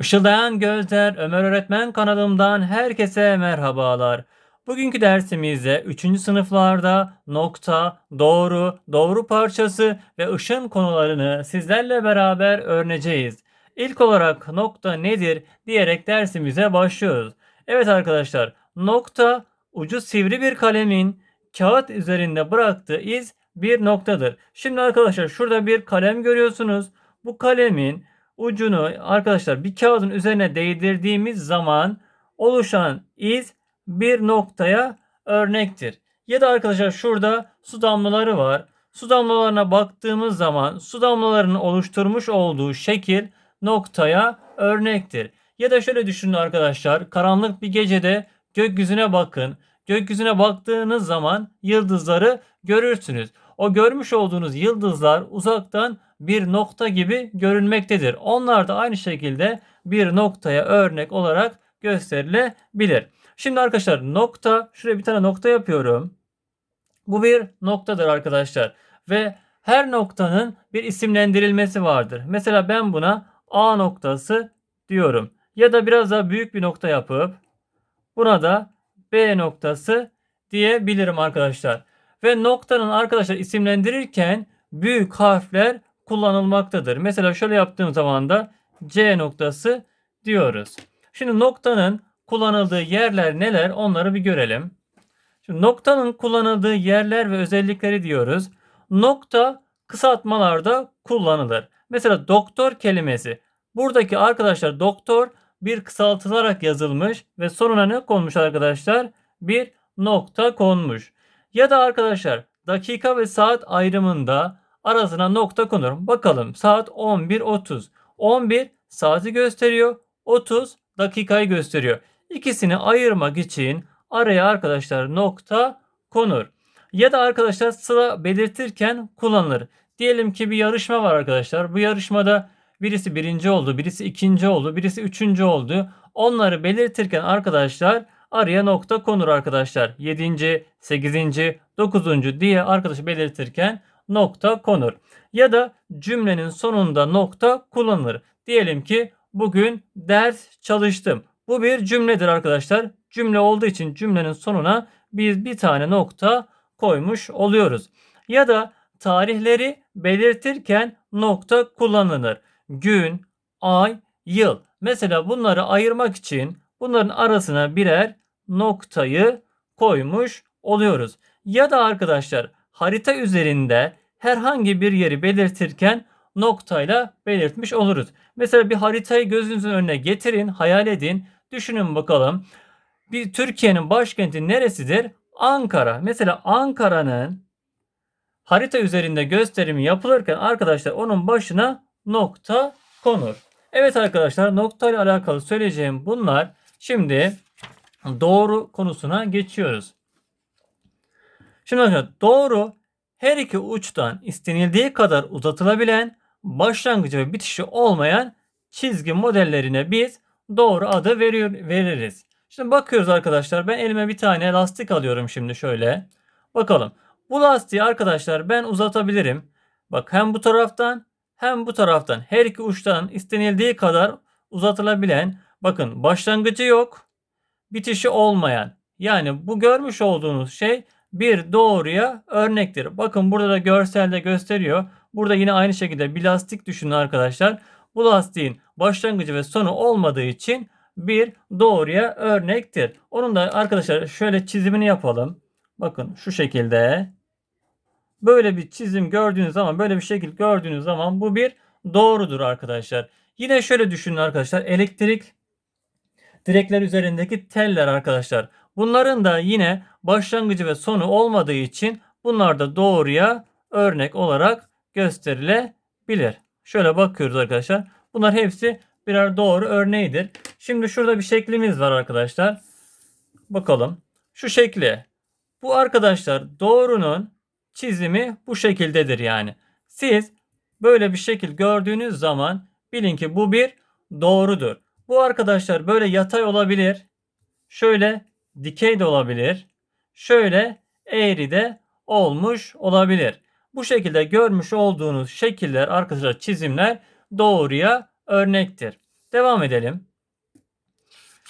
Işıldayan Gözler Ömer Öğretmen kanalımdan herkese merhabalar. Bugünkü dersimizde 3. sınıflarda nokta, doğru, doğru parçası ve ışın konularını sizlerle beraber öğreneceğiz. İlk olarak nokta nedir diyerek dersimize başlıyoruz. Evet arkadaşlar, nokta ucu sivri bir kalemin kağıt üzerinde bıraktığı iz bir noktadır. Şimdi arkadaşlar şurada bir kalem görüyorsunuz. Bu kalemin ucunu arkadaşlar bir kağıdın üzerine değdirdiğimiz zaman oluşan iz bir noktaya örnektir. Ya da arkadaşlar şurada su damlaları var. Su damlalarına baktığımız zaman su damlalarının oluşturmuş olduğu şekil noktaya örnektir. Ya da şöyle düşünün arkadaşlar. Karanlık bir gecede gökyüzüne bakın. Gökyüzüne baktığınız zaman yıldızları görürsünüz. O görmüş olduğunuz yıldızlar uzaktan bir nokta gibi görünmektedir. Onlar da aynı şekilde bir noktaya örnek olarak gösterilebilir. Şimdi arkadaşlar nokta, şuraya bir tane nokta yapıyorum. Bu bir noktadır arkadaşlar. Ve her noktanın bir isimlendirilmesi vardır. Mesela ben buna A noktası diyorum. Ya da biraz daha büyük bir nokta yapıp buna da B noktası diyebilirim arkadaşlar. Ve noktanın arkadaşlar isimlendirirken büyük harfler kullanılmaktadır. Mesela şöyle yaptığım zaman da C noktası diyoruz. Şimdi noktanın kullanıldığı yerler neler onları bir görelim. Şimdi noktanın kullanıldığı yerler ve özellikleri diyoruz. Nokta kısaltmalarda kullanılır. Mesela doktor kelimesi. Buradaki arkadaşlar doktor bir kısaltılarak yazılmış ve sonuna ne konmuş arkadaşlar? Bir nokta konmuş. Ya da arkadaşlar dakika ve saat ayrımında arasına nokta konur. Bakalım saat 11.30. 11 saati gösteriyor. 30 dakikayı gösteriyor. İkisini ayırmak için araya arkadaşlar nokta konur. Ya da arkadaşlar sıra belirtirken kullanılır. Diyelim ki bir yarışma var arkadaşlar. Bu yarışmada birisi birinci oldu, birisi ikinci oldu, birisi üçüncü oldu. Onları belirtirken arkadaşlar araya nokta konur arkadaşlar. 7. 8. 9. diye arkadaşı belirtirken nokta konur. Ya da cümlenin sonunda nokta kullanılır. Diyelim ki bugün ders çalıştım. Bu bir cümledir arkadaşlar. Cümle olduğu için cümlenin sonuna biz bir tane nokta koymuş oluyoruz. Ya da tarihleri belirtirken nokta kullanılır. Gün, ay, yıl. Mesela bunları ayırmak için bunların arasına birer noktayı koymuş oluyoruz. Ya da arkadaşlar harita üzerinde herhangi bir yeri belirtirken noktayla belirtmiş oluruz. Mesela bir haritayı gözünüzün önüne getirin, hayal edin. Düşünün bakalım. Bir Türkiye'nin başkenti neresidir? Ankara. Mesela Ankara'nın harita üzerinde gösterimi yapılırken arkadaşlar onun başına nokta konur. Evet arkadaşlar nokta ile alakalı söyleyeceğim bunlar. Şimdi doğru konusuna geçiyoruz. Şimdi arkadaşlar doğru her iki uçtan istenildiği kadar uzatılabilen, başlangıcı ve bitişi olmayan çizgi modellerine biz doğru adı veriyor, veririz. Şimdi bakıyoruz arkadaşlar. Ben elime bir tane lastik alıyorum şimdi şöyle. Bakalım. Bu lastiği arkadaşlar ben uzatabilirim. Bak hem bu taraftan hem bu taraftan her iki uçtan istenildiği kadar uzatılabilen bakın başlangıcı yok bitişi olmayan yani bu görmüş olduğunuz şey bir doğruya örnektir. Bakın burada da görselde gösteriyor. Burada yine aynı şekilde bir lastik düşünün arkadaşlar. Bu lastiğin başlangıcı ve sonu olmadığı için bir doğruya örnektir. Onun da arkadaşlar şöyle çizimini yapalım. Bakın şu şekilde. Böyle bir çizim gördüğünüz zaman böyle bir şekil gördüğünüz zaman bu bir doğrudur arkadaşlar. Yine şöyle düşünün arkadaşlar. Elektrik direkler üzerindeki teller arkadaşlar. Bunların da yine başlangıcı ve sonu olmadığı için bunlar da doğruya örnek olarak gösterilebilir. Şöyle bakıyoruz arkadaşlar. Bunlar hepsi birer doğru örneğidir. Şimdi şurada bir şeklimiz var arkadaşlar. Bakalım. Şu şekli. Bu arkadaşlar doğrunun çizimi bu şekildedir yani. Siz böyle bir şekil gördüğünüz zaman bilin ki bu bir doğrudur. Bu arkadaşlar böyle yatay olabilir. Şöyle dikey de olabilir. Şöyle eğri de olmuş olabilir. Bu şekilde görmüş olduğunuz şekiller arkadaşlar çizimler doğruya örnektir. Devam edelim.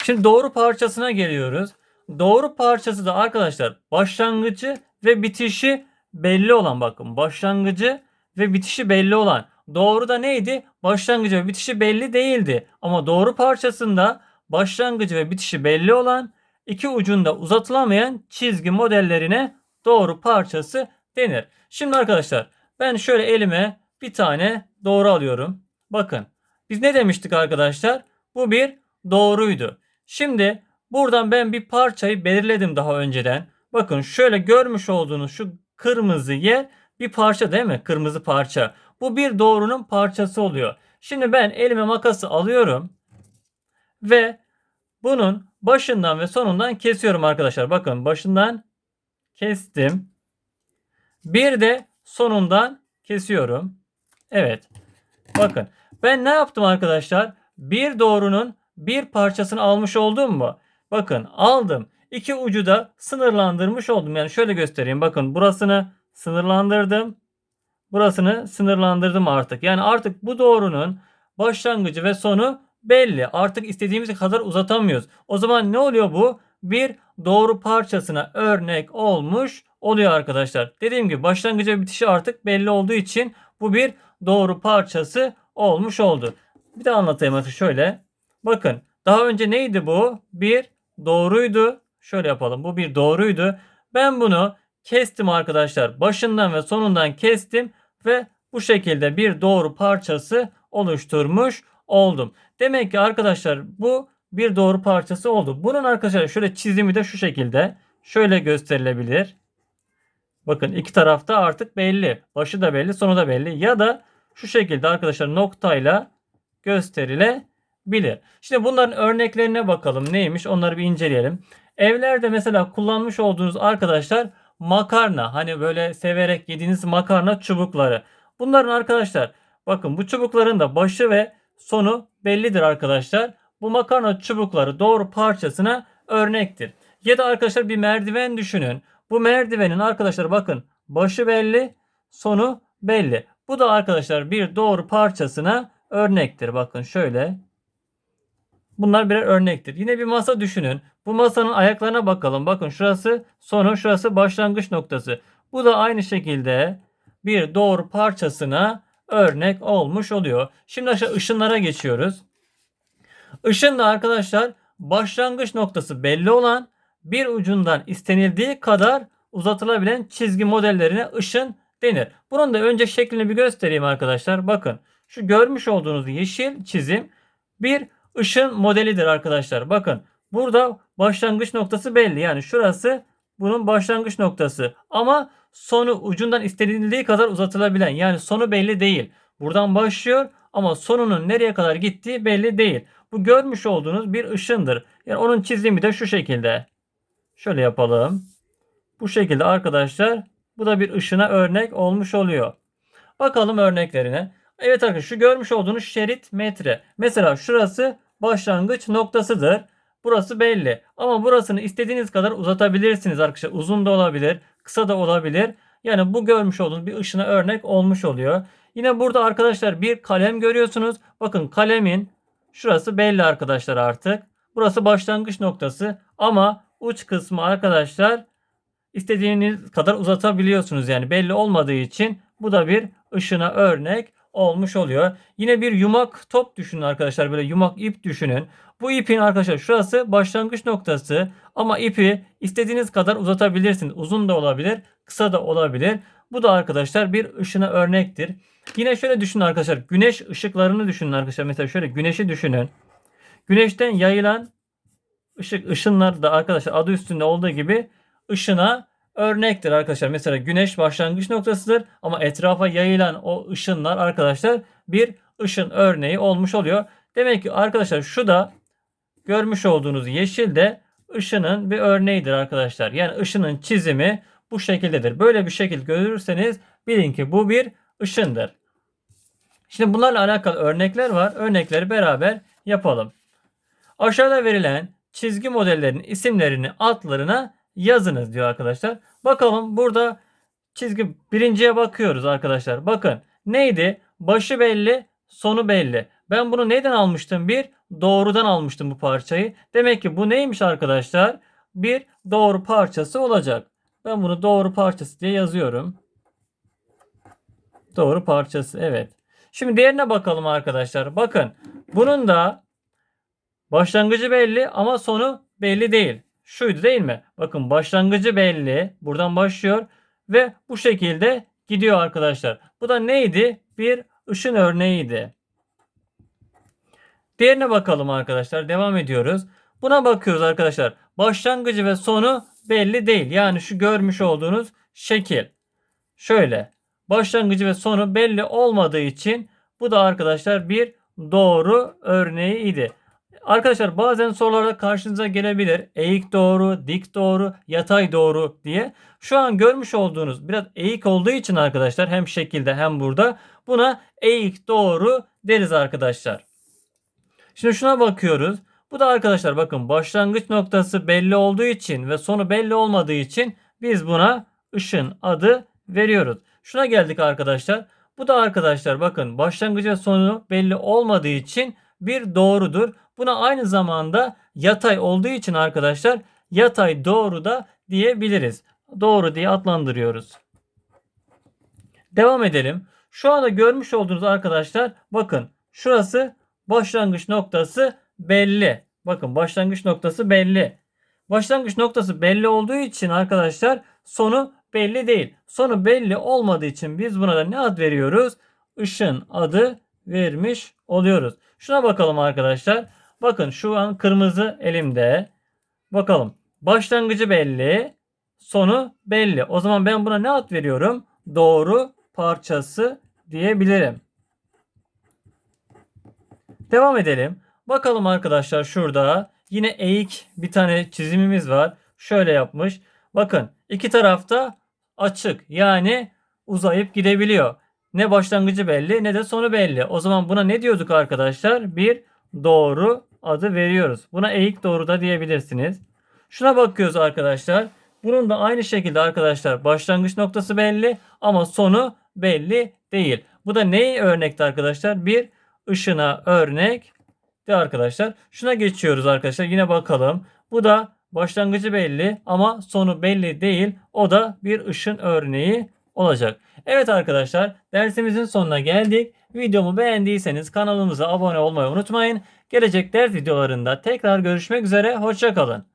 Şimdi doğru parçasına geliyoruz. Doğru parçası da arkadaşlar başlangıcı ve bitişi belli olan bakın başlangıcı ve bitişi belli olan. Doğru da neydi? Başlangıcı ve bitişi belli değildi. Ama doğru parçasında başlangıcı ve bitişi belli olan iki ucunda uzatılamayan çizgi modellerine doğru parçası denir. Şimdi arkadaşlar ben şöyle elime bir tane doğru alıyorum. Bakın biz ne demiştik arkadaşlar? Bu bir doğruydu. Şimdi buradan ben bir parçayı belirledim daha önceden. Bakın şöyle görmüş olduğunuz şu kırmızı yer bir parça değil mi? Kırmızı parça. Bu bir doğrunun parçası oluyor. Şimdi ben elime makası alıyorum ve bunun başından ve sonundan kesiyorum arkadaşlar. Bakın başından kestim. Bir de sonundan kesiyorum. Evet. Bakın ben ne yaptım arkadaşlar? Bir doğrunun bir parçasını almış oldum mu? Bakın aldım. İki ucu da sınırlandırmış oldum. Yani şöyle göstereyim. Bakın burasını sınırlandırdım. Burasını sınırlandırdım artık. Yani artık bu doğrunun başlangıcı ve sonu belli. Artık istediğimiz kadar uzatamıyoruz. O zaman ne oluyor bu? Bir doğru parçasına örnek olmuş oluyor arkadaşlar. Dediğim gibi başlangıcı bitişi artık belli olduğu için bu bir doğru parçası olmuş oldu. Bir daha anlatayım artık şöyle. Bakın daha önce neydi bu? Bir doğruydu. Şöyle yapalım. Bu bir doğruydu. Ben bunu kestim arkadaşlar. Başından ve sonundan kestim ve bu şekilde bir doğru parçası oluşturmuş oldum. Demek ki arkadaşlar bu bir doğru parçası oldu. Bunun arkadaşlar şöyle çizimi de şu şekilde. Şöyle gösterilebilir. Bakın iki tarafta artık belli. Başı da belli, sonu da belli. Ya da şu şekilde arkadaşlar noktayla gösterilebilir. Şimdi bunların örneklerine bakalım. Neymiş? Onları bir inceleyelim. Evlerde mesela kullanmış olduğunuz arkadaşlar makarna. Hani böyle severek yediğiniz makarna çubukları. Bunların arkadaşlar bakın bu çubukların da başı ve sonu bellidir arkadaşlar. Bu makarna çubukları doğru parçasına örnektir. Ya da arkadaşlar bir merdiven düşünün. Bu merdivenin arkadaşlar bakın başı belli, sonu belli. Bu da arkadaşlar bir doğru parçasına örnektir. Bakın şöyle. Bunlar birer örnektir. Yine bir masa düşünün. Bu masanın ayaklarına bakalım. Bakın şurası sonu, şurası başlangıç noktası. Bu da aynı şekilde bir doğru parçasına örnek olmuş oluyor. Şimdi aşağı ışınlara geçiyoruz. Işın da arkadaşlar başlangıç noktası belli olan bir ucundan istenildiği kadar uzatılabilen çizgi modellerine ışın denir. Bunun da önce şeklini bir göstereyim arkadaşlar. Bakın şu görmüş olduğunuz yeşil çizim bir ışın modelidir arkadaşlar. Bakın burada başlangıç noktası belli. Yani şurası bunun başlangıç noktası. Ama sonu ucundan istenildiği kadar uzatılabilen yani sonu belli değil. Buradan başlıyor ama sonunun nereye kadar gittiği belli değil. Bu görmüş olduğunuz bir ışındır. Yani onun çizimi de şu şekilde. Şöyle yapalım. Bu şekilde arkadaşlar bu da bir ışına örnek olmuş oluyor. Bakalım örneklerine. Evet arkadaşlar şu görmüş olduğunuz şerit metre. Mesela şurası başlangıç noktasıdır. Burası belli. Ama burasını istediğiniz kadar uzatabilirsiniz arkadaşlar. Uzun da olabilir, kısa da olabilir. Yani bu görmüş olduğunuz bir ışına örnek olmuş oluyor. Yine burada arkadaşlar bir kalem görüyorsunuz. Bakın kalemin şurası belli arkadaşlar artık. Burası başlangıç noktası ama uç kısmı arkadaşlar istediğiniz kadar uzatabiliyorsunuz. Yani belli olmadığı için bu da bir ışına örnek olmuş oluyor. Yine bir yumak top düşünün arkadaşlar. Böyle yumak ip düşünün. Bu ipin arkadaşlar şurası başlangıç noktası ama ipi istediğiniz kadar uzatabilirsiniz. Uzun da olabilir, kısa da olabilir. Bu da arkadaşlar bir ışına örnektir. Yine şöyle düşünün arkadaşlar. Güneş ışıklarını düşünün arkadaşlar. Mesela şöyle güneşi düşünün. Güneşten yayılan ışık ışınlar da arkadaşlar adı üstünde olduğu gibi ışına örnektir arkadaşlar. Mesela güneş başlangıç noktasıdır ama etrafa yayılan o ışınlar arkadaşlar bir ışın örneği olmuş oluyor. Demek ki arkadaşlar şu da görmüş olduğunuz yeşil de ışının bir örneğidir arkadaşlar. Yani ışının çizimi bu şekildedir. Böyle bir şekil görürseniz bilin ki bu bir ışındır. Şimdi bunlarla alakalı örnekler var. Örnekleri beraber yapalım. Aşağıda verilen çizgi modellerinin isimlerini altlarına yazınız diyor arkadaşlar. Bakalım burada çizgi birinciye bakıyoruz arkadaşlar. Bakın neydi? Başı belli, sonu belli. Ben bunu neyden almıştım? Bir doğrudan almıştım bu parçayı. Demek ki bu neymiş arkadaşlar? Bir doğru parçası olacak. Ben bunu doğru parçası diye yazıyorum. Doğru parçası evet. Şimdi diğerine bakalım arkadaşlar. Bakın bunun da başlangıcı belli ama sonu belli değil. Şuydu değil mi? Bakın başlangıcı belli. Buradan başlıyor ve bu şekilde gidiyor arkadaşlar. Bu da neydi? Bir ışın örneğiydi. Diğerine bakalım arkadaşlar. Devam ediyoruz. Buna bakıyoruz arkadaşlar. Başlangıcı ve sonu belli değil. Yani şu görmüş olduğunuz şekil. Şöyle. Başlangıcı ve sonu belli olmadığı için bu da arkadaşlar bir doğru örneğiydi. Arkadaşlar bazen sorularda karşınıza gelebilir. Eğik doğru, dik doğru, yatay doğru diye. Şu an görmüş olduğunuz biraz eğik olduğu için arkadaşlar hem şekilde hem burada buna eğik doğru deriz arkadaşlar. Şimdi şuna bakıyoruz. Bu da arkadaşlar bakın başlangıç noktası belli olduğu için ve sonu belli olmadığı için biz buna ışın adı veriyoruz. Şuna geldik arkadaşlar. Bu da arkadaşlar bakın başlangıcı ve sonu belli olmadığı için bir doğrudur. Buna aynı zamanda yatay olduğu için arkadaşlar yatay doğru da diyebiliriz. Doğru diye adlandırıyoruz. Devam edelim. Şu anda görmüş olduğunuz arkadaşlar bakın şurası başlangıç noktası belli. Bakın başlangıç noktası belli. Başlangıç noktası belli olduğu için arkadaşlar sonu belli değil. Sonu belli olmadığı için biz buna da ne ad veriyoruz? Işın adı vermiş oluyoruz. Şuna bakalım arkadaşlar. Bakın şu an kırmızı elimde. Bakalım. Başlangıcı belli. Sonu belli. O zaman ben buna ne ad veriyorum? Doğru parçası diyebilirim. Devam edelim. Bakalım arkadaşlar şurada yine eğik bir tane çizimimiz var. Şöyle yapmış. Bakın iki tarafta açık yani uzayıp gidebiliyor. Ne başlangıcı belli ne de sonu belli. O zaman buna ne diyorduk arkadaşlar? Bir doğru adı veriyoruz. Buna eğik doğru da diyebilirsiniz. Şuna bakıyoruz arkadaşlar. Bunun da aynı şekilde arkadaşlar başlangıç noktası belli ama sonu belli değil. Bu da neyi örnekti arkadaşlar? Bir ışına örnek de arkadaşlar. Şuna geçiyoruz arkadaşlar. Yine bakalım. Bu da başlangıcı belli ama sonu belli değil. O da bir ışın örneği olacak. Evet arkadaşlar dersimizin sonuna geldik. Videomu beğendiyseniz kanalımıza abone olmayı unutmayın. Gelecek ders videolarında tekrar görüşmek üzere. Hoşçakalın.